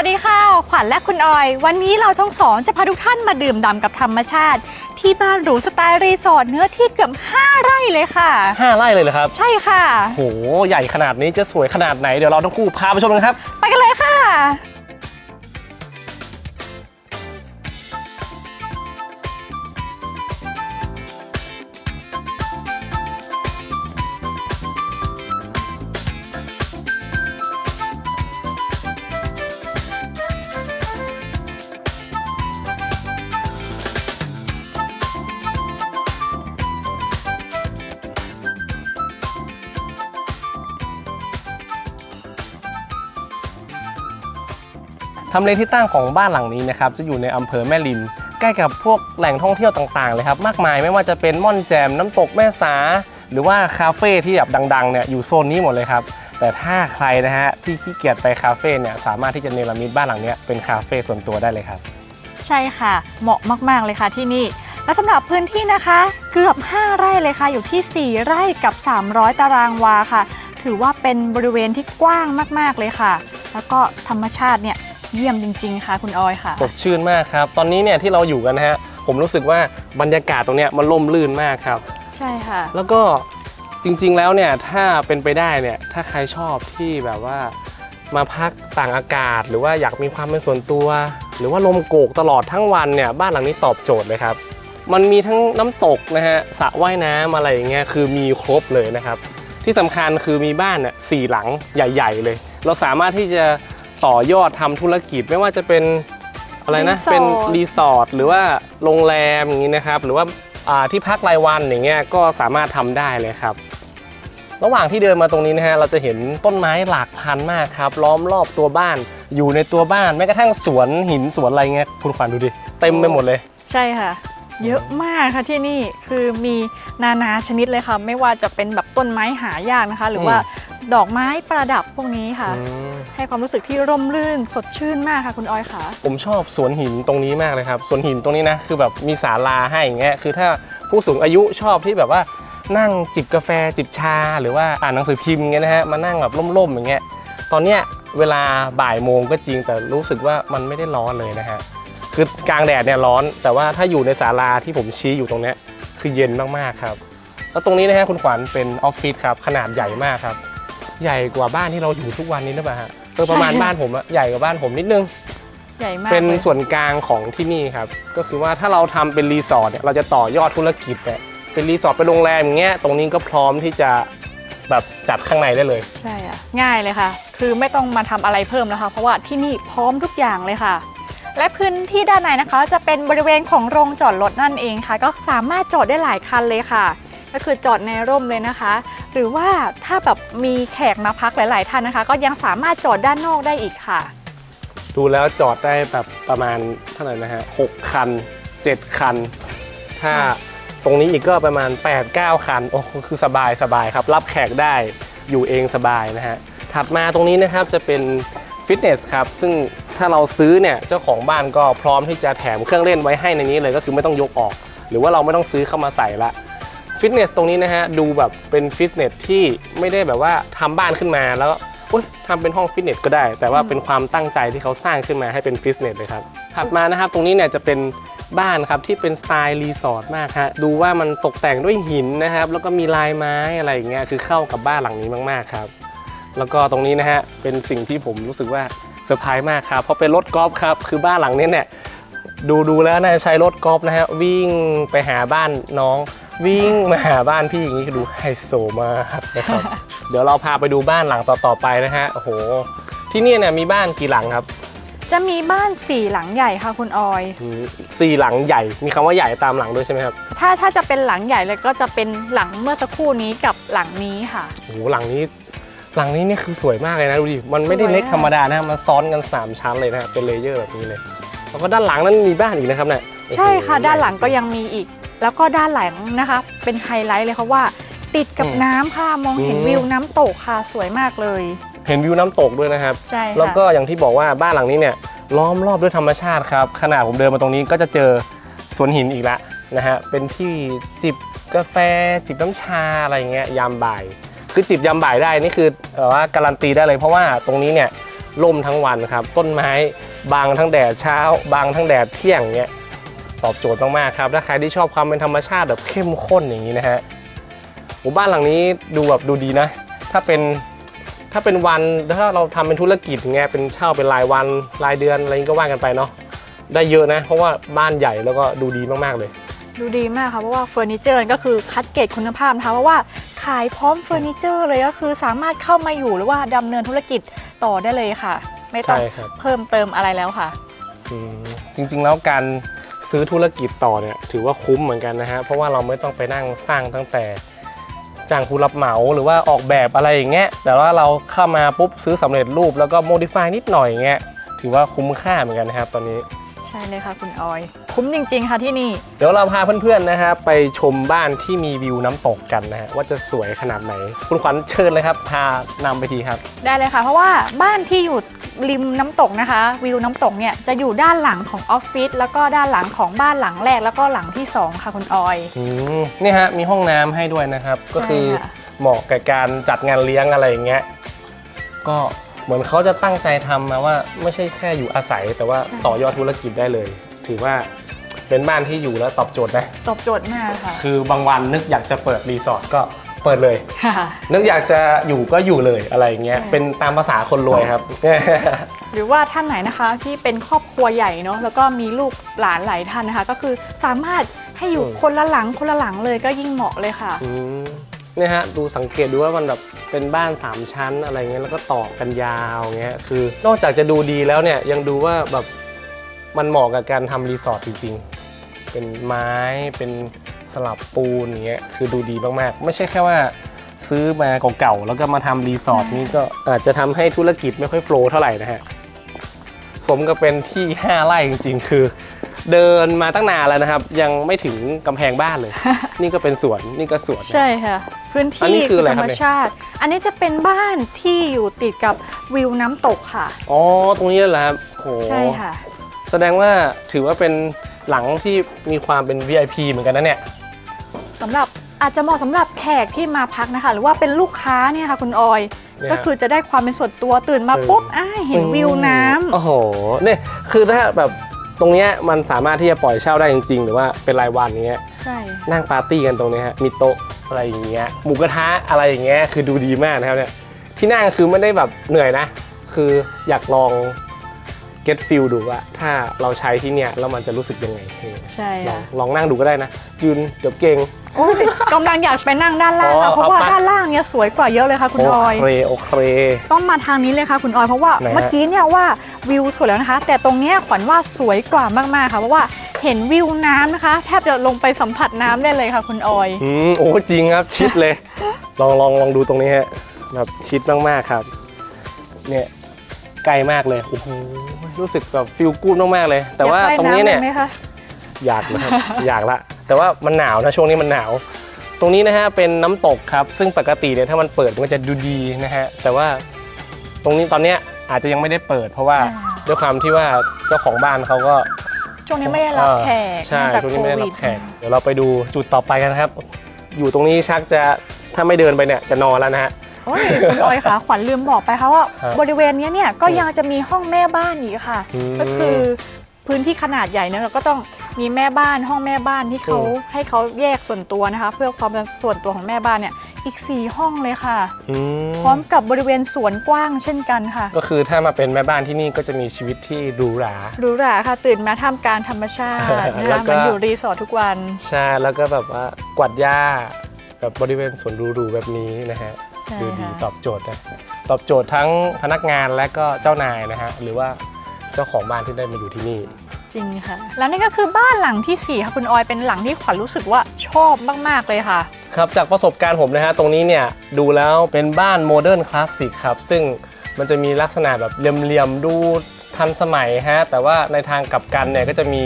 วัสดีค่ะ ขวัญและคุณออย วันนี้เราทั้งสองจะพาทุกท่านมาดื่มด่ำกับธรรมชาติ ที่บ้านหรูสไตล์รีสอร์ทเนื้อที่เกือบ5 ไร่เลยค่ะห้าไร่เลยเหรอครับ ใช่ค่ะ โห ใหญ่ขนาดนี้จะสวยขนาดไหน เดี๋ยวเราทั้งคู่พาไปชมกันครับ ไปกันเลยค่ะ ทำเลที่ตั้งของบ้านหลังนี้นะครับจะอยู่ในอำเภอแม่ริม ใกล้กับพวกแหล่งท่องเที่ยวต่างๆเลยครับมากมายไม่ว่าจะเป็นม่อนแจมน้ำตกแม่สา หรือว่าคาเฟ่ที่แบบดังๆเนี่ยอยู่โซนนี้หมดเลยครับแต่ถ้าใครนะฮะที่ขี้เกียจไปคาเฟ่เนี่ยสามารถที่จะเนรมิตบ้านหลังเนี้ยเป็นคาเฟ่ส่วนตัวได้เลยครับ ใช่ค่ะ เหมาะมากๆเลยค่ะที่นี่ และสำหรับพื้นที่นะคะเกือบ 5 ไร่เลยค่ะ อยู่ที่ 4 ไร่กับ 300 ตารางวาค่ะ ถือว่าเป็นบริเวณที่กว้างมากๆเลยค่ะ แล้วก็ธรรมชาติเนี่ย เยี่ยมจริง ๆ ค่ะ คุณออยค่ะ สดชื่นมากครับ ตอนนี้เนี่ยที่เราอยู่กันนะฮะ ผมรู้สึกว่าบรรยากาศตรงเนี้ยมันล่มลื่นมากครับ ใช่ค่ะ แล้วก็จริง ๆ แล้วเนี่ยถ้าเป็นไปได้เนี่ยถ้าใครชอบที่แบบว่ามาพักต่างอากาศ หรือว่าอยากมีความเป็นส่วนตัว หรือว่าลมโกกตลอดทั้งวันเนี่ยบ้านหลังนี้ตอบโจทย์เลยครับ มันมีทั้งน้ำตกนะฮะสระว่ายน้ำอะไรอย่างเงี้ยคือมีครบเลยนะครับ ที่สำคัญคือมีบ้านเนี่ยสี่หลังใหญ่ ๆ เลย เราสามารถที่จะ ต่อยอดทำธุรกิจไม่ว่าจะเป็นอะไรนะรีสอร์ท เป็นรีสอร์ทหรือว่าโรงแรมอย่างนี้นะครับ หรือว่าอ่าที่พักรายวันอย่างเงี้ยก็สามารถทำได้เลยครับ ระหว่างที่เดินมาตรงนี้นะฮะเราจะเห็นต้นไม้หลากพันธุ์มากครับ ล้อมรอบตัวบ้านอยู่ในตัวบ้านแม้กระทั่งสวนหินสวนอะไรเงี้ยคุณขวัญดูดิเต็มไปหมดเลย ใช่ค่ะ เยอะมากค่ะที่นี่คือมีนานาชนิดเลยค่ะ ไม่ว่าจะเป็นแบบต้นไม้หายากนะคะ หรือว่า ดอกไม้ประดับพวกนี้ค่ะ อืมให้ความรู้สึกที่ร่มรื่นสดชื่นมากค่ะคุณออยค่ะ ผมชอบสวนหินตรงนี้มากเลยครับสวนหินตรงนี้นะคือแบบมีศาลาให้อย่างเงี้ยคือถ้าผู้สูงอายุชอบที่แบบว่านั่งจิบกาแฟจิบชา หรือว่าอ่านหนังสือพิมพ์อย่างเงี้ยนะฮะมานั่งแบบร่มๆอย่างเงี้ยตอนเนี้ยเวลาบ่ายโมงก็จริงแต่รู้สึกว่ามันไม่ได้ร้อนเลยนะฮะคือกลางแดดเนี่ยร้อน แต่ว่าถ้าอยู่ในศาลาที่ผมชี้อยู่ตรงเนี้ยคือเย็นมากๆครับ แล้วตรงนี้นะฮะคุณขวัญเป็นออฟฟิศครับขนาดใหญ่มากครับ ใหญ่กว่าบ้านที่เราอยู่ทุกวันนี้หรือเปล่าฮะเออประมาณใช่บ้านผมอะใหญ่กว่าบ้านผมนิดนึง ใหญ่มากเป็นเลยส่วนกลางของที่นี่ครับ ก็คือว่าถ้าเราทำเป็นรีสอร์ทเนี่ยเราจะต่อยอดธุรกิจเนี่ยเป็นรีสอร์ทเป็นโรงแรมอย่างเงี้ยตรงนี้ก็พร้อมที่จะแบบจัดข้างในได้เลย ใช่อะง่ายเลยค่ะ คือไม่ต้องมาทำอะไรเพิ่มแล้วค่ะเพราะว่าที่นี่พร้อมทุกอย่างเลยค่ะ และพื้นที่ด้านในนะคะ จะเป็นบริเวณของโรงจอดรถนั่นเองค่ะ ก็สามารถจอดได้หลายคันเลยค่ะ ก็คือจอดในร่มเลยนะคะ หรือว่าถ้าแบบมีแขกมาพักหลาย ๆ ท่านนะคะ ก็ยังสามารถจอดด้านนอกได้อีกค่ะ ดูแล้วจอดได้แบบประมาณเท่าไหร่นะฮะหกคันเจ็ดคัน ถ้าตรงนี้อีกก็ประมาณ 8 9 คัน โอ้คือสบายสบายครับ รับแขกได้อยู่เองสบายนะฮะ ถัดมาตรงนี้นะครับจะเป็นฟิตเนสครับ ซึ่งถ้าเราซื้อเนี่ยเจ้าของบ้านก็พร้อมที่จะแถมเครื่องเล่นไว้ให้ในนี้เลยก็คือไม่ต้องยกออก หรือว่าเราไม่ต้องซื้อเข้ามาใส่ละ ฟิตเนสตรงนี้นะฮะดูแบบเป็นฟิตเนสที่ไม่ได้แบบว่าทำบ้านขึ้นมาแล้วอุ๊ยทำเป็นห้องฟิตเนสก็ได้ แต่ว่าเป็นความตั้งใจที่เขาสร้างขึ้นมาให้เป็นฟิตเนสเลยครับถัดมานะครับตรงนี้เนี่ยจะเป็นบ้านครับที่เป็นสไตล์รีสอร์ทมากฮะดูว่ามันตกแต่งด้วยหินนะครับ แล้วก็มีลายไม้อะไรอย่างเงี้ยคือเข้ากับบ้านหลังนี้มากๆครับ แล้วก็ตรงนี้นะฮะเป็นสิ่งที่ผมรู้สึกว่าเซอร์ไพรส์มากครับเพราะเป็นรถกอล์ฟครับคือบ้านหลังนี้เนี่ยดูดูแล้วน่าจะใช้รถกอล์ฟนะฮะวิ่งไปหาบ้านน้อง วิ่งมาหาบ้านพี่อย่างนี้คือดูไฮโซมากนะครับ เดี๋ยวเราพาไปดูบ้านหลังต่อๆไปนะฮะโอ้โห ที่นี่เนี่ยมีบ้านกี่หลังครับจะมีบ้านสี่หลังใหญ่ค่ะคุณออยอืมสี่หลังใหญ่ มีคำว่าใหญ่ตามหลังด้วยใช่ไหมครับ ถ้าถ้าจะเป็นหลังใหญ่เลยก็จะเป็นหลังเมื่อสักครู่นี้กับหลังนี้ค่ะโอ้โหหลังนี้ หลังนี้นี่คือสวยมากเลยนะดูดิ มันไม่ได้สวยอะเล็กธรรมดานะ มันซ้อนกันสามชั้นเลยนะฮะเป็นเลเยอร์แบบนี้เลย แล้วก็ด้านหลังนั้นมีบ้านอีกนะครับเนี่ยโอ้โใช่ค่ะ ด้านหลังก็ใญ่จริยังมีอีก แล้วก็ด้านหลังนะคะ เป็นไฮไลท์เลยค่ะว่า ติดกับอืมน้ำค่ะมองเห็นอืม วิวน้ำตกค่ะสวยมากเลย เห็นวิวน้ำตกด้วยนะครับ ใช่แล้วค่ะ ก็อย่างที่บอกว่าบ้านหลังนี้เนี่ยล้อมรอบด้วยธรรมชาติครับขนาดผมเดินมาตรงนี้ก็จะเจอสวนหินอีกแล้วนะฮะเป็นที่จิบกาแฟ จิบน้ำชาอะไรอย่างเงี้ยยามบ่าย คือจิบยามบ่ายได้นี่คือเอ่อว่าการันตีได้เลย เพราะว่าตรงนี้เนี่ยร่มทั้งวันครับต้นไม้บางทั้งแดดเช้า บางทั้งแดดเที่ยงเงี้ย ตอบโจทย์มากๆครับถ้าใครที่ชอบความเป็นธรรมชาติแบบเข้มข้นอย่างนี้นะฮะหมู่บ้านหลังนี้ดูแบบดูดีนะ ถ้าเป็นถ้าเป็นวันถ้าเราทำเป็นธุรกิจอย่างเงี้ยเป็นเช่าเป็นรายวันรายเดือนอะไรนี้ก็ว่ากันไปเนาะได้เยอะนะ เพราะว่าบ้านใหญ่แล้วก็ดูดีมากๆเลย ดูดีมากค่ะเพราะว่าเฟอร์นิเจอร์ก็คือคัดเกรดคุณภาพนะคะเพราะว่าขายพร้อมเฟอร์นิเจอร์เลยก็คือสามารถเข้ามาอยู่หรือว่าดำเนินธุรกิจต่อได้เลยค่ะ ไม่ต้องใช่ครับเพิ่มเติมอะไรแล้วค่ะอืมจริงๆแล้วการ ซื้อธุรกิจต่อเนี่ยถือว่าคุ้มเหมือนกันนะฮะเพราะว่าเราไม่ต้องไปนั่งสร้างตั้งแต่จ้างผู้รับเหมาหรือว่าออกแบบอะไรอย่างเงี้ยแต่ว่าเราเข้ามาปุ๊บซื้อสำเร็จรูปแล้วก็โมดิฟายนิดหน่อยอย่างเงี้ยถือว่าคุ้มค่าเหมือนกันนะครับตอนนี้ ใช่เลยค่ะคุณออย คุ้มจริง ๆ ค่ะที่นี่ เดี๋ยวเราพาเพื่อนๆนะครับไปชมบ้านที่มีวิวน้ำตกกันนะฮะว่าจะสวยขนาดไหน คุณขวัญเชิญเลยครับ พานำไปทีครับ ได้เลยค่ะ เพราะว่าบ้านที่อยู่ริมน้ำตกนะคะ วิวน้ำตกเนี่ยจะอยู่ด้านหลังของออฟฟิศแล้วก็ด้านหลังของบ้านหลังแรกแล้วก็หลังที่สองค่ะคุณออย อืมนี่ฮะมีห้องน้ำให้ด้วยนะครับ ก็คือใช่ค่ะ เหมาะกับการจัดงานเลี้ยงอะไรอย่างเงี้ยก็ เหมือนเขาจะตั้งใจทำมาว่าไม่ใช่แค่อยู่อาศัย แต่ว่าต่อยอดธุรกิจได้เลย ถือว่าเป็นบ้านที่อยู่แล้วตอบโจทย์นะตอบโจทย์มากค่ะ คือบางวันนึกอยากจะเปิดรีสอร์ทก็เปิดเลยค่ะนึกอยากจะอยู่ก็อยู่เลยอะไรอย่างเงี้ยใช่เป็นตามภาษาคนรวยครับ หรือว่าท่านไหนนะคะที่เป็นครอบครัวใหญ่เนาะแล้วก็มีลูกหลานหลายท่านนะคะ ก็คือสามารถให้อยู่อืมคนละหลังคนละหลังเลยก็ยิ่งเหมาะเลยค่ะอืม เนี่ยฮะดูสังเกตดูว่ามันแบบเป็นบ้านสามชั้นอะไรเงี้ยแล้วก็ต่อกันยาวเงี้ยคือนอกจากจะดูดีแล้วเนี่ยยังดูว่าแบบมันเหมาะกับการทำรีสอร์ทจริงๆ เป็นไม้เป็นสลับปูนอย่างเงี้ยคือดูดีมากๆ ไม่ใช่แค่ว่าซื้อมาเก่าๆแล้วก็มาทำรีสอร์ทนี่ก็อาจจะทำให้ธุรกิจไม่ค่อยโฟลว์เท่าไหร่นะฮะสมกับเป็นที่ 5 ไร่จริงๆ คือ เดินมาตั้งนานแล้วนะครับ ยังไม่ถึงกำแพงบ้านเลย นี่ก็เป็นสวนนี่ก็สวนนะ ใช่ค่ะพื้นอันที่นี้คืออะไรธรครับรมเนี่ย ชาติ อันนี้จะเป็นบ้านที่อยู่ติดกับวิวน้ำตกค่ะ อ๋อ ตรงนี้แหละครับโหใช่ค่ะ แสดงว่าถือว่าเป็นหลังที่มีความเป็น VIP เหมือนกันนะเนี่ย สำหรับอาจจะเหมาะสำหรับแขกที่มาพักนะคะ หรือว่าเป็นลูกค้าเนี่ยค่ะคุณออย เนี่ยก็คือจะได้ความเป็นส่วนตัวตื่นมาเออ ปุ๊บอ้ายเห็นวิวน้ำโอ้โห เนี่ย คือถ้าแบบตรงเนี้ยมันสามารถที่จะปล่อยเช่าได้จริง ๆ หรือว่าเป็นรายวันอย่างเงี้ย ใช่นั่งปาร์ตี้กันตรงเนี้ยฮะ มีโต๊ะ อะไรอย่างเงี้ยหมูกระทะอะไรอย่างเงี้ยคือดูดีมากนะครับเนี่ยที่นั่งคือไม่ได้แบบเหนื่อยนะ คืออยากลอง get feel ดูว่า ถ้าเราใช้ที่เนี่ยแล้วมันจะรู้สึกยังไงเออใช่ลองค่ะ ลองนั่งดูก็ได้นะยืนเดี๋ยวเก่งโอ้ย กำลังอยากไปนั่งด้านล่างอ๋อค่ะ เพราะว่าเอาไปด้านล่างเนี่ยสวยกว่าเยอะเลยค่ะคุณโอออยเคโอเค ต้องมาทางนี้เลยค่ะคุณออย เพราะว่าไหนฮะเมื่อกี้เนี่ยว่าวิวสวยแล้วนะคะ แต่ตรงเนี้ยขวัญว่าสวยกว่ามากๆค่ะเพราะว่าเห็นวิวน้ำนะคะ แทบจะลงไปสัมผัสน้ำได้เลยค่ะคุณออยอืมโอ้จริงครับชิดเลย ลองลองลองดูตรงนี้ฮะแบบชิดมากๆครับ เนี่ยไกลมากเลยโอ้โหรู้สึกแบบฟิลกูดมากๆเลย แต่ว่าอยกไปตรงนี้เนี่ยำลไหมคะ อยากนะครับ อยากละ แต่ว่ามันหนาวนะช่วงนี้มันหนาว ตรงนี้นะฮะเป็นน้ำตกครับ ซึ่งปกติเนี่ยถ้ามันเปิดมันก็จะดูดีนะฮะ แต่ว่าตรงนี้ตอนเนี้ยอาจจะยังไม่ได้เปิด เพราะว่าด้วยความที่ว่าเจ้าของบ้านเขาก็ช่วงนี้ไม่ได้รับแขกใช่เนื่องจากช่วงนี้โคไม่ได้วิรัดบแขก เดี๋ยวเราไปดูจุดต่อไปกันนะครับ อยู่ตรงนี้ชักจะถ้าไม่เดินไปเนี่ยจะนอนแล้วนะฮะโอ้ยคุณออยค่ะขวัญลืมบอกไปค่ะว่าครับบริเวณเนี้ยเนี่ยก็อืมยังจะมีห้องแม่บ้านอีกค่ะอืมก็คือ พื้นที่ขนาดใหญ่เนี่ยเราก็ต้องมีแม่บ้านห้องแม่บ้านที่เขาอืมให้เขาแยกส่วนตัวนะคะ เพื่อความเป็นส่วนตัวของแม่บ้านเนี่ยอีก 4 ห้องเลยค่ะ อืมพร้อมกับบริเวณสวนกว้างเช่นกันค่ะก็คือถ้ามาเป็นแม่บ้านที่นี่ก็จะมีชีวิตที่หรูหรา หรูหราค่ะตื่นมาท่ามกลางธรรมชาตินะแล้คะวเหก็มันอยู่รีสอร์ททุกวัน ใช่แล้วก็แบบว่ากวาดหญ้าแบบบริเวณสวนหรูๆแบบนี้นะฮะใช่ดูดีค่ะ ตอบโจทย์นะตอบโจทย์ทั้งพนักงานและก็เจ้านายนะฮะหรือว่าเจ้าของบ้านที่ได้มาอยู่ที่นี่ จริงค่ะ แล้วนี่ก็คือบ้านหลังที่ 4 ค่ะคุณออยเป็นหลังที่ขวัญรู้สึกว่าชอบมาก ๆ เลยค่ะ ครับจากประสบการณ์ผมนะฮะตรงนี้เนี่ยดูแล้วเป็นบ้านโมเดิร์นคลาสสิกครับ ซึ่งมันจะมีลักษณะแบบเหลี่ยมๆดูทันสมัยฮะแต่ว่าในทางกลับกันเนี่ยก็จะมี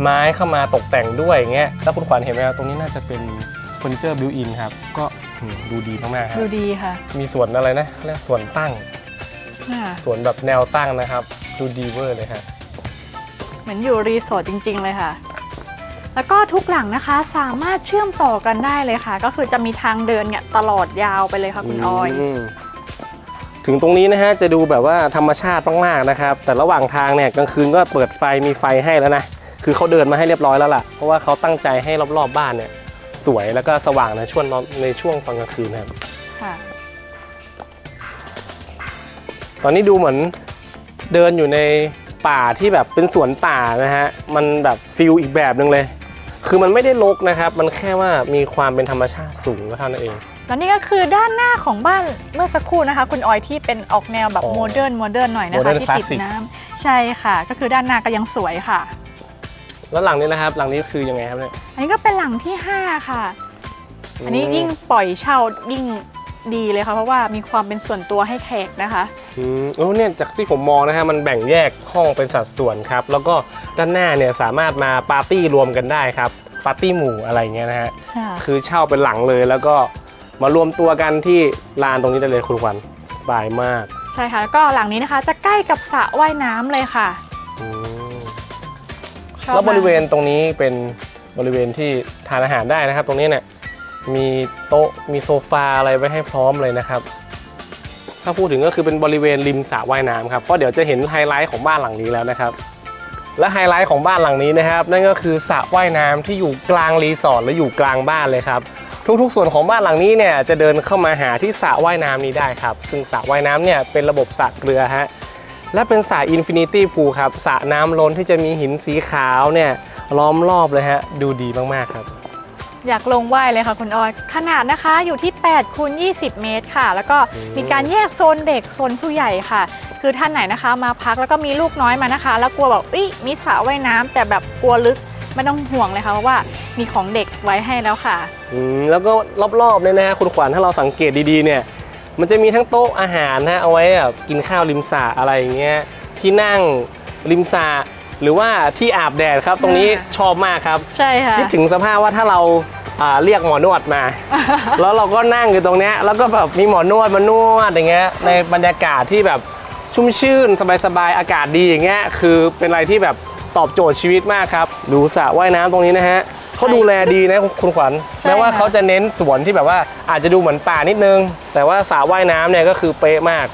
ไม้เข้ามาตกแต่งด้วยอย่างเงี้ยแล้วคุณขวัญเห็นไหมครับตรงนี้น่าจะเป็นเฟอร์นิเจอร์บิวอินครับก็อืมดูดีมากๆครับดูดีค่ะ มีส่วนอะไรนะเขาเรียกส่วนตั้ง น่าส่วนแบบแนวตั้งนะครับ ดูดีเวอร์เลยฮะ เหมือนอยู่รีสอร์ทจริง ๆ เลยค่ะ แล้วก็ทุกหลังนะคะสามารถเชื่อมต่อกันได้เลยค่ะ ก็คือจะมีทางเดินเนี่ยตลอดยาวไปเลยค่ะคุณออย มถึงตรงนี้นะฮะจะดูแบบว่าธรรมชาติมากๆนะครับ แต่ระหว่างทางเนี่ยกลางคืนก็เปิดไฟมีไฟให้แล้วนะ คือเขาเดินมาให้เรียบร้อยแล้วล่ะ เพราะว่าเขาตั้งใจให้รอบๆบ้านเนี่ย สวยแล้วก็สว่างในช่วงในช่วงตอนกลางคืนนะครับ ค่ะต อนนี้ดูเหมือนเดินอยู่ในป่าที่แบบเป็นสวนป่านะฮะ มันแบบฟิลอีกแบบหนึ่งเลย คือมันไม่ได้รกนะครับ มันแค่ว่ามีความเป็นธรรมชาติสูงก็เท่านั้นเอง แล้วนี่ก็คือด้านหน้าของบ้านเมื่อสักครู่นะคะ คุณออยที่เป็นออกแนวแบบอ๋อโมเดิร์นโมเดิร์นหน่อยนะคะ Modern ที่ติด Classic น้ำใช่ค่ะ ก็คือด้านหน้าก็ยังสวยค่ะ แล้วหลังนี้นะครับ หลังนี้คือยังไงครับเนี่ยอันนี้ก็เป็นหลังที่ 5 ค่ะ อันนี้ยิ่งปล่อยเช่ายิ่ง ดีเลยค่ะ เพราะว่ามีความเป็นส่วนตัวให้แขกนะคะ อืมโอ้เนี่ยจากที่ผมมองนะฮะมันแบ่งแยกห้องเป็นสัดส่วนครับ แล้วก็ด้านหน้าเนี่ยสามารถมาปาร์ตี้รวมกันได้ครับปาร์ตี้หมู่อะไรเงี้ยนะฮะค่ะ คือเช่าเป็นหลังเลย แล้วก็มารวมตัวกันที่ลานตรงนี้ได้เลยคุณขวัญสบายมากใช่ค่ะ แล้วก็หลังนี้นะคะ จะใกล้กับสระว่ายน้ำเลยค่ะอืมชอบแล้วบริเวมากณตรงนี้เป็นบริเวณที่ทานอาหารได้นะครับ ตรงนี้เนี่ย มีโต๊ะมีโซฟาอะไรไว้ให้พร้อมเลยนะครับ ถ้าพูดถึงก็คือเป็นบริเวณริมสระว่ายน้ำครับเพราะเดี๋ยวจะเห็นไฮไลท์ของบ้านหลังนี้แล้วนะครับ และไฮไลท์ของบ้านหลังนี้นะครับ นั่นก็คือสระว่ายน้ำที่อยู่กลางรีสอร์ทและอยู่กลางบ้านเลยครับทุกๆ ส่วนของบ้านหลังนี้เนี่ยจะเดินเข้ามาหาที่สระว่ายน้ำนี้ได้ครับ ซึ่งสระว่ายน้ำเนี่ยเป็นระบบสระเกลือฮะและเป็นสระอินฟินิตี้พูลครับสระน้ำล้นที่จะมีหินสีขาวเนี่ยล้อมรอบเลยฮะดูดีมากๆครับ อยากลงว่ายเลยค่ะคุณออย ขนาดนะคะอยู่ที่8คูณ20 เมตรค่ะ แล้วก็อืมมีการแยกโซนเด็กโซนผู้ใหญ่ค่ะ คือท่านไหนนะคะ มาพักแล้วก็มีลูกน้อยมานะคะ แล้วกลัวแบบอุ๊ยมีสระว่ายน้ำแต่แบบกลัวลึกไม่ต้องห่วงเลยค่ะเพราะว่ามีของเด็กไว้ให้แล้วค่ะอืมแล้วก็รอบๆเนี่ยนะฮะคุณขวัญถ้าเราสังเกตดีๆเนี่ยมันจะมีทั้งโต๊ะอาหารนะฮะเอาไว้แบบกินข้าวริมสระอะไรอย่างเงี้ยที่นั่งริมสระหรือว่าที่อาบแดดครับตรงนี้อ่าชอบมากครับ ใช่ค่ะคิดถึงสภาพว่าถ้าเราอ่า เรียกหมอนวดมา แล้วเราก็นั่งอยู่ตรงเนี้ยแล้วก็แบบมีหมอนวดมานวดอย่างเงี้ยในบรรยากาศที่แบบชุ่มชื่นสบายๆอากาศดีอย่างเงี้ยคือเป็นอะไรที่แบบตอบโจทย์ชีวิตมากครับดูสระว่ายน้ำตรงนี้นะฮะเขาดูแลดีนะคุณขวัญใช่แม้ว่าค่ะเขาจะเน้นสวนที่แบบว่าอาจจะดูเหมือนป่านิดนึง แต่ว่าสระว่ายน้ำเนี่ยก็คือเป๊ะมาก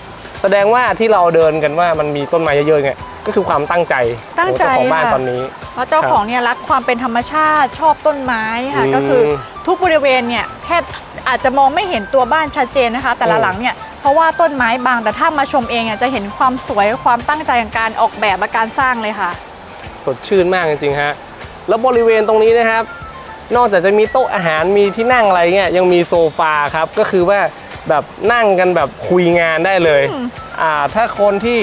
แสดงว่าที่เราเดินกันว่ามันมีต้นไม้เยอะๆเนี่ยก็คือความตั้งใจตั้งใจของเจ้าของบ้านค่ะตอนนี้เพราะเจ้าของเนี่ยรักความเป็นธรรมชาติชอบต้นไม้ค่ะอืมก็คือทุกบริเวณเนี่ยแทบอาจจะมองไม่เห็นตัวบ้านชัดเจนนะคะ แต่ละอืมหลังเนี่ยเพราะว่าต้นไม้บางแต่ถ้ามาชมเองอะจะเห็นความสวยความตั้งใจของการออกแบบและการสร้างเลยค่ะ สดชื่นมากจริงๆฮะแล้วบริเวณตรงนี้นะครับ นอกจากจะมีโต๊ะอาหารมีที่นั่งอะไรเงี้ยยังมีโซฟาครับก็คือว่า แบบนั่งกันแบบคุยงานได้เลยอืมอ่าถ้าคนที่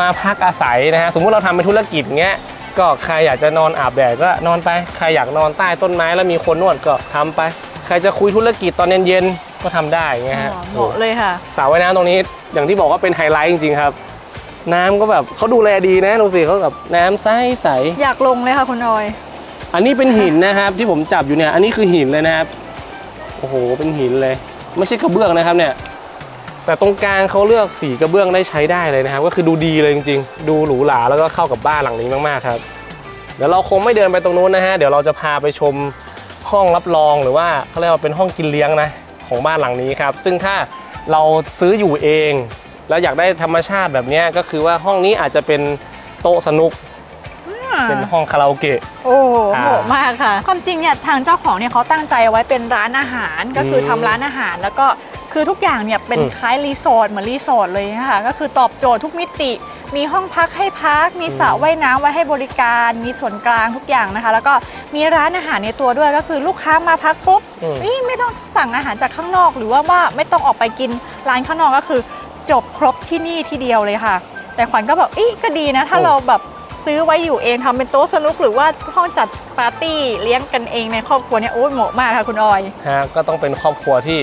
มาพักอาศัยนะฮะสมมุติเราทำเป็นธุรกิจเงี้ยก็ใครอยากจะนอนอาบแดดก็นอนไปใครอยากนอนใต้ต้นไม้แล้วมีคนนวดก็ทำไป ใครจะคุยธุรกิจตอนเย็นๆก็ทำได้เงี้ยฮะ เหมาะเลยค่ะ สระว่ายน้ำตรงนี้อย่างที่บอกว่าเป็นไฮไลท์จริงๆครับ น้ำก็แบบเขาดูแลดีนะดูสิเขาแบบน้ำใสใสอยากลงเลยค่ะคุณออยอันนี้เป็นหินนะครับที่ผมจับอยู่เนี่ย อันนี้คือหินเลยนะครับ โอ้โหเป็นหินเลย ไม่ใช่กระเบื้องนะครับเนี่ยแต่ตรงกลางเขาเลือกสีกระเบื้องได้ใช้ได้เลยนะครับ ก็คือดูดีเลยจริง ๆ ดูหรูหราแล้วก็เข้ากับบ้านหลังนี้มากๆครับเดี๋ยวเราคงไม่เดินไปตรงนู้นนะฮะเดี๋ยวเราจะพาไปชมห้องรับรองหรือว่าเขาเรียกว่าเป็นห้องกินเลี้ยงนะของบ้านหลังนี้ครับ ซึ่งถ้าเราซื้ออยู่เอง แล้วอยากได้ธรรมชาติแบบนี้ก็คือว่าห้องนี้อาจจะเป็นโต๊ะสนุก เป็นห้องคาราโอเกะ โอ้โหอ่าเหมาะมากค่ะ ความจริงเนี่ยทางเจ้าของเนี่ยเขาตั้งใจเอาไว้เป็นร้านอาหารก็คืออมทำร้านอาหารแล้วก็คือทุกอย่างเนี่ยเป็นอืมคล้ายรีสอร์ทเหมือนรีสอร์ทเลยนะคะก็คือตอบโจทย์ทุกมิติ มีห้องพักให้พัก มีสระอืมว่ายน้ำไว้ให้บริการ มีส่วนกลางทุกอย่างนะคะ แล้วก็มีร้านอาหารในตัวด้วยก็คือลูกค้ามาพักปุ๊บอืมนี่ไม่ต้องสั่งอาหารจากข้างนอก หรือว่าว่าไม่ต้องออกไปกินร้านข้างนอกก็คือ จบครบที่นี่ที่เดียวเลยค่ะ แต่ขวัญก็แบบอีก็ดีนะ ถ้าอืมเราแบบ ซื้อไว้อยู่เองทำเป็นโต๊ะสนุกหรือว่าห้องจัดปาร์ตี้เลี้ยงกันเองในครอบครัวเนี่ยโอ้ยเหมาะมากค่ะคุณออยฮะก็ต้องเป็นครอบครัวที่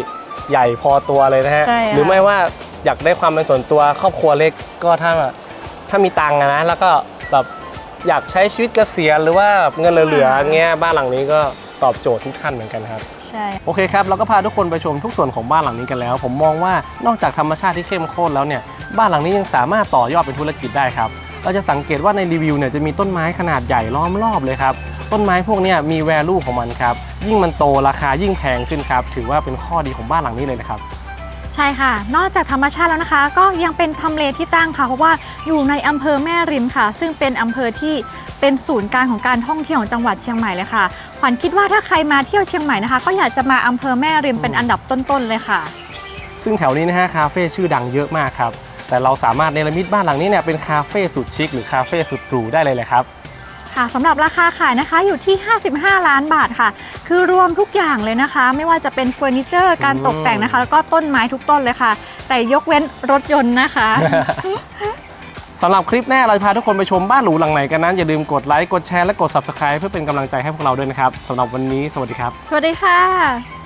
ใหญ่พอตัวเลยนะฮะใช่ค่ะหรือไม่ว่าอยากได้ความเป็นส่วนตัวครอบครัวเล็กก็ถ้าถ้ามีตังค์อะนะแล้วก็แบบอยากใช้ชีวิตเกษียณหรือว่าเงินเหลือๆเงี้ยบ้านหลังนี้ก็ตอบโจทย์ทุกท่านเหมือนกันครับใช่โอเคครับเราก็พาทุกคนไปชมทุกส่วนของบ้านหลังนี้กันแล้ว ผมมองว่านอกจากธรรมชาติที่เข้มข้นแล้วเนี่ยบ้านหลังนี้ยังสามารถต่อยอดเป็นธุรกิจได้ครับ เราจะสังเกตว่าในรีวิวเนี่ยจะมีต้นไม้ขนาดใหญ่ล้อมรอบเลยครับ ต้นไม้พวกเนี้มีแวลูของมันครับ ยิ่งมันโตราคายิ่งแพงขึ้นครับ ถือว่าเป็นข้อดีของบ้านหลังนี้เลยนะครับ ใช่ค่ะ นอกจากธรรมชาติแล้วนะคะ ก็ยังเป็นทำเลที่ตั้งค่ะ เพราะว่าอยู่ในอำเภอแม่ริมค่ะ ซึ่งเป็นอำเภอที่เป็นศูนย์กลางของการท่องเที่ยวของจังหวัดเชียงใหม่เลยค่ะ ขวัญคิดว่าถ้าใครมาเที่ยวเชียงใหม่นะคะ ก็อยากจะมาอำเภอแม่ริมเป็นอันดับต้นๆเลยค่ะ ซึ่งแถวนี้นะฮะคาเฟ่ชื่อดังเยอะมากครับ แต่เราสามารถเนรมิตบ้านหลังนี้เนี่ยเป็นคาเฟ่สุดชิคหรือคาเฟ่สุดหรูได้เลยแหละครับค่ะสำหรับราคาขายนะคะอยู่ที่ 55 ล้านบาทค่ะ คือรวมทุกอย่างเลยนะคะ ไม่ว่าจะเป็นเฟอร์นิเจอร์การตกแต่งนะคะ แล้วก็ต้นไม้ทุกต้นเลยค่ะ แต่ยกเว้นรถยนต์นะคะสำหรับคลิปหน้าเราจะพาทุกคนไปชมบ้านหรูหลังไหนกันนั้น อย่าลืมกดไลค์กดแชร์และกด Subscribe เพื่อเป็นกำลังใจให้พวกเราด้วยนะครับสำหรับวันนี้สวัสดีครับ สวัสดีค่ะ